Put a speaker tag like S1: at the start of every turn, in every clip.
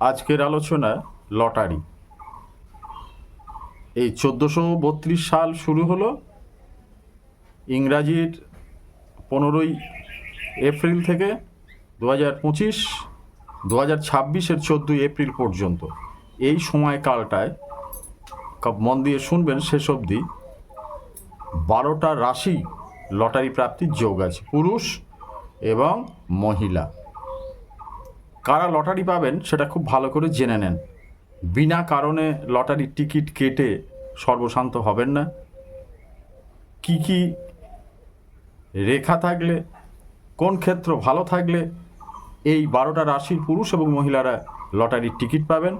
S1: আজকের আলোচনা লটারি। এই চোদ্দোশো বত্রিশ সাল শুরু হলো। ইংরাজির পনেরোই এপ্রিল থেকে দু হাজার পঁচিশ দু হাজার ছাব্বিশের চোদ্দোই এপ্রিল পর্যন্ত। এই সময়কালটায় মন দিয়ে শুনবেন শেষ অবধি, বারোটা রাশি লটারি প্রাপ্তির যোগ আছে, পুরুষ এবং মহিলা। কারা লটারি পাবেন সেটা খুব ভালো করে জেনে নেন। বিনা কারণে লটারির টিকিট কেটে সর্বশান্ত হবেন না। কি কি রেখা থাকলে, কোন ক্ষেত্র ভালো থাকলে এই বারোটা রাশির পুরুষ এবং মহিলারা লটারির টিকিট পাবেন,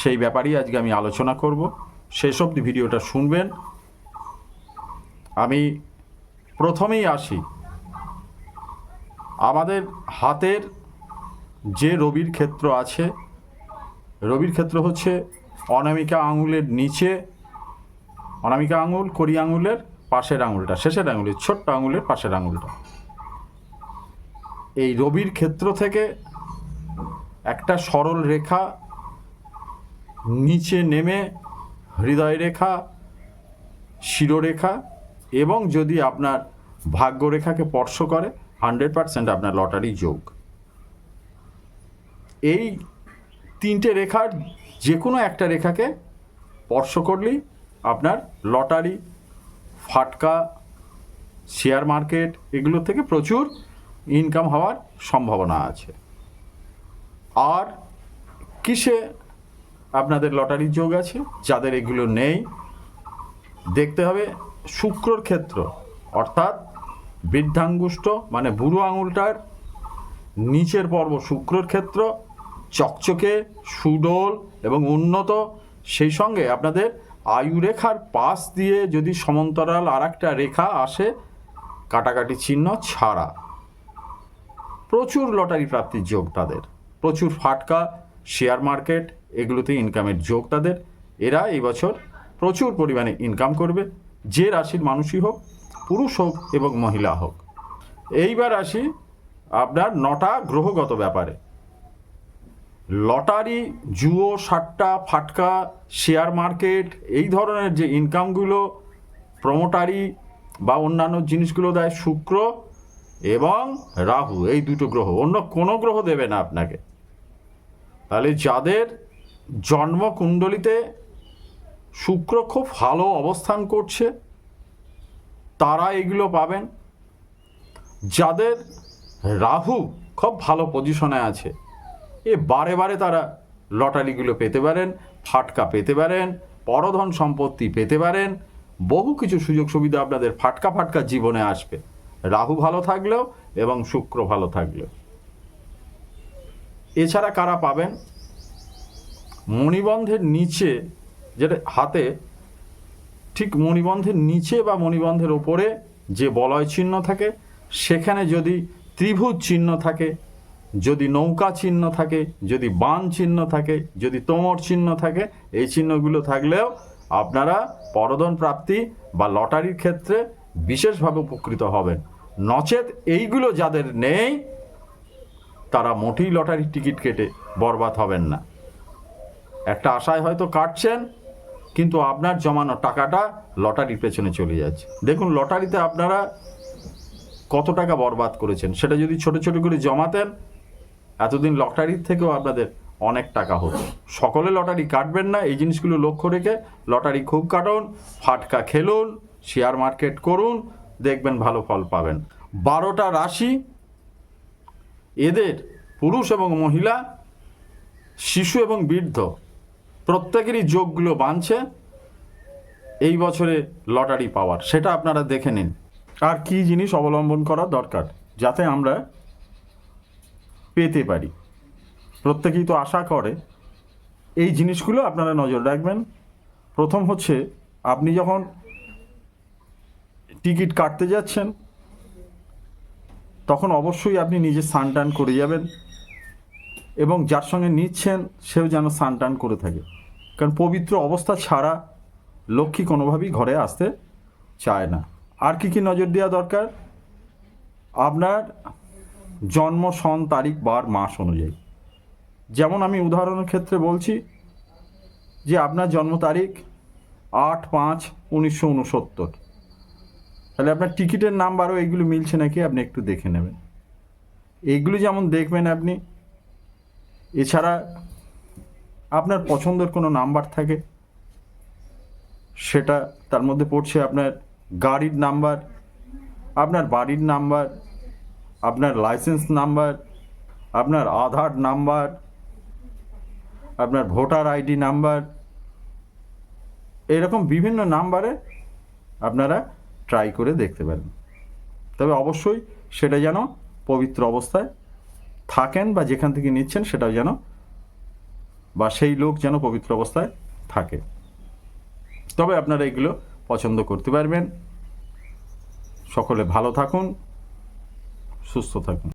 S1: সেই ব্যাপারেই আজকে আমি আলোচনা করব। শেষ অবধি ভিডিওটা শুনবেন। আমি প্রথমেই আসি। আমাদের হাতের যে রবির ক্ষেত্র আছে, রবির ক্ষেত্র হচ্ছে অনামিকা আঙুলের নিচে, অনামিকা আঙুল কড়ি আঙুলের পাশের আঙুলটা, শেষের আঙুলের, ছোট্ট আঙুলের পাশের আঙুলটা। এই রবির ক্ষেত্র থেকে একটা সরল রেখা নিচে নেমে হৃদয় রেখা, শিরোরেখা এবং যদি আপনার ভাগ্যরেখাকে স্পর্শ করে হান্ড্রেড পারসেন্ট আপনার লটারি যোগ। এই তিনটে রেখার যে কোনো একটা রেখাকে স্পর্শ করলেই আপনার লটারি, ফাটকা, শেয়ার মার্কেট এগুলো থেকে প্রচুর ইনকাম হওয়ার সম্ভাবনা আছে। আর কিসে আপনাদের লটারির যোগ আছে? যাদের এগুলো নেই, দেখতে হবে শুক্রর ক্ষেত্র, অর্থাৎ বৃদ্ধাঙ্গুষ্ঠ মানে বুড়ো আঙুলটার নিচের পর্ব শুক্রর ক্ষেত্র চকচকে, সুডোল এবং উন্নত। সেই সঙ্গে আপনাদের আয়ুরেখার পাশ দিয়ে যদি সমান্তরাল আর একটা রেখা আসে, কাটাকাটি চিহ্ন ছাড়া। প্রচুর লটারি প্রাপ্তির যোগ তাদের। প্রচুর ফাটকা, শেয়ার মার্কেট, এগুলোতে ইনকামের যোগ তাদের। এরা এই বছর প্রচুর পরিমাণে ইনকাম করবে। যে রাশির মানুষই হোক, পুরুষ হোক এবং মহিলা হোক। এইবার আসি আপনার নটা গ্রহগত ব্যাপারে। লটারি, জুয়ো, সাট্টা, ফাটকা, শেয়ার মার্কেট, এই ধরনের যে ইনকামগুলো প্রমোটারি বা অন্যান্য জিনিসগুলো দেয় শুক্র এবং রাহু, এই দুটো গ্রহ। অন্য কোনো গ্রহ দেবে না আপনাকে। তাহলে যাদের জন্মকুণ্ডলিতে শুক্র খুব ভালো অবস্থান করছে, তারা এগুলো পাবেন। যাদের রাহু খুব ভালো পজিশনে আছে এ বারে বারে তারা লটারিগুলো পেতে পারেন, ফাটকা পেতে পারেন, পরধন সম্পত্তি পেতে পারেন, বহু কিছু সুযোগ সুবিধা আপনাদের ফাটকা ফাটকা জীবনে আসবে। রাহু ভালো থাকলেও এবং শুক্র ভালো থাকলেও। এছাড়া কারা পাবেন? মণিবন্ধের নিচে যেটা হাতে, ঠিক মণিবন্ধের নিচে বা মণিবন্ধের ওপরে যে বলয় চিহ্ন থাকে, সেখানে যদি ত্রিভুজ চিহ্ন থাকে যদি নৌকা চিহ্ন থাকে, যদি বান চিহ্ন থাকে, যদি তোমর চিহ্ন থাকে, এই চিহ্নগুলো থাকলেও আপনারা পরদন প্রাপ্তি বা লটারির ক্ষেত্রে বিশেষভাবে উপকৃত হবেন। নচেত এইগুলো যাদের নেই, তারা মোটেই লটারির টিকিট কেটে বরবাদ হবেন না। একটা আশায় হয়তো কাটছেন, কিন্তু আপনার জমানো টাকাটা লটারির পেছনে চলে যাচ্ছে। দেখুন, লটারিতে আপনারা কত টাকা বরবাদ করেছেন, সেটা যদি ছোট ছোট করে জমাতেন এতদিন লটারির থেকেও আপনাদের অনেক টাকা হতো। সকলে লটারি কাটবেন না, এই জিনিসগুলো লক্ষ্য রেখে লটারি খুব কাটুন, ফাটকা খেলুন শেয়ার মার্কেট করুন, দেখবেন ভালো ফল পাবেন। বারোটা রাশি, এদের পুরুষ এবং মহিলা, শিশু এবং বৃদ্ধ, প্রত্যেকেরই যোগগুলো বাঁধছে এই বছরে লটারি পাওয়ার। সেটা আপনারা দেখে নিন। আর কি জিনিস অবলম্বন করা দরকার? যাতে আমরা পেতে পারি। প্রত্যেকেই তো আশা করে। এই জিনিসগুলো আপনারা নজর রাখবেন। প্রথম হচ্ছে, আপনি যখন টিকিট কাটতে যাচ্ছেন, তখন অবশ্যই আপনি নিজে স্নান টান করে যাবেন এবং যার সঙ্গে নিচ্ছেন, সেও যেন স্নান টান করে থাকে। কারণ পবিত্র অবস্থা ছাড়া লক্ষ্মী কোনোভাবেই ঘরে আসতে চায় না। আর কি কি নজর দেওয়া দরকার? আপনার জন্ম, সন, তারিখ, বার, মাস অনুযায়ী। যেমন আমি উদাহরণের ক্ষেত্রে বলছি যে আপনার জন্ম তারিখ আট পাঁচ উনিশশো উনসত্তর। তাহলে আপনার টিকিটের নাম্বারও এইগুলো মিলছে নাকি আপনি একটু দেখে নেবেন। এইগুলো যেমন দেখবেন আপনি, এছাড়া আপনার পছন্দের কোনো নাম্বার থাকে, সেটা তার মধ্যে পড়ছে আপনার গাড়ির নাম্বার, আপনার বাড়ির নাম্বার আপনার লাইসেন্স নাম্বার আপনার আধার নাম্বার আপনার ভোটার আইডি নাম্বার এরকম বিভিন্ন নাম্বারে আপনারা ট্রাই করে দেখতে পারেন। তবে অবশ্যই সেটা যেন পবিত্র অবস্থায় থাকেন বা যেখান থেকে নিচ্ছেন সেটাও যেন বা সেই লোক যেন পবিত্র অবস্থায় থাকে। তবে আপনারা এগুলো পছন্দ করতে পারবেন। সকলে ভালো থাকুন। সুস্থ থাকুন।